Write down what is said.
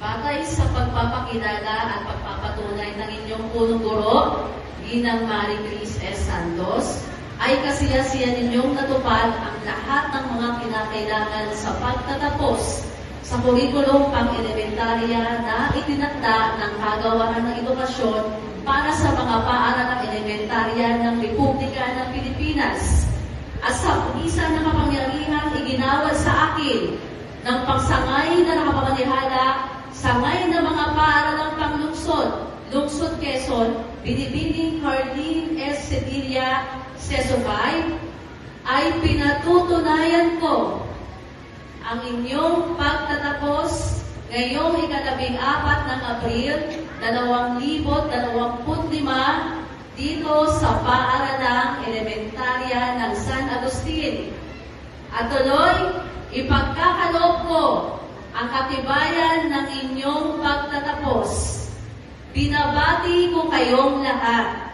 Batay sa pagpapakilala at pagpapatunay ng inyong punong guro, Ginang Marie Cris S. Santos, ay kasiyasiya ninyong natupad ang lahat ng mga kinakailangan sa pagtatapos sa kurikulum pang-elementarya na itinakda ng kagawaran ng edukasyon para sa mga paaralang elementarya ng Republika ng Pilipinas. At sa isa na kapangyarihan iginawad sa akin ng pagsangay na nakapamanihala sangay ng mga paaralang panglungsod, Lungsod Quezon, Binibining Carlene S. Sevilla, Seso 5, ay pinatutunayan ko ang inyong pagtatapos ngayong ikalabing apat ng Abril 2025 dito sa paaralang elementarya ng San Agustin. At tuloy, ipagkakaloob ko ang katibayan ng. Binabati ko kayong lahat